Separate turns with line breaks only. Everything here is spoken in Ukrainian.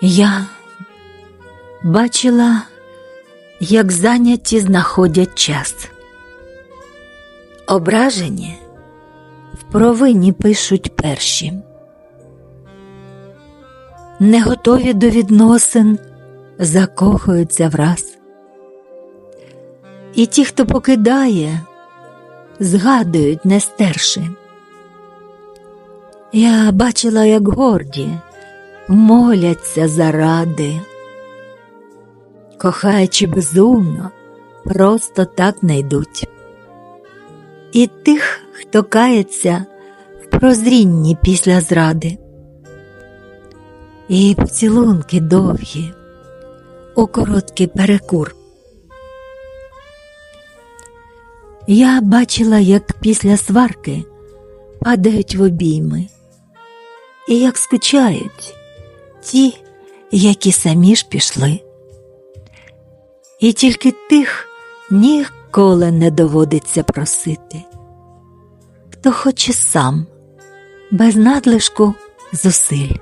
Я бачила, як заняті знаходять час. Ображені в провині пишуть перші. Не готові до відносин, закохуються враз. І ті, хто покидає, згадують не стерши. Я бачила, як горді моляться заради, кохаючи безумно, просто так не йдуть. І тих, хто кається в прозрінні після зради, і поцілунки довгі у короткий перекур. Я бачила, як після сварки падають в обійми, і як скучають ті, які самі ж пішли. І тільки тих ніколи не доводиться просити, хто хоче сам, без надлишку зусиль.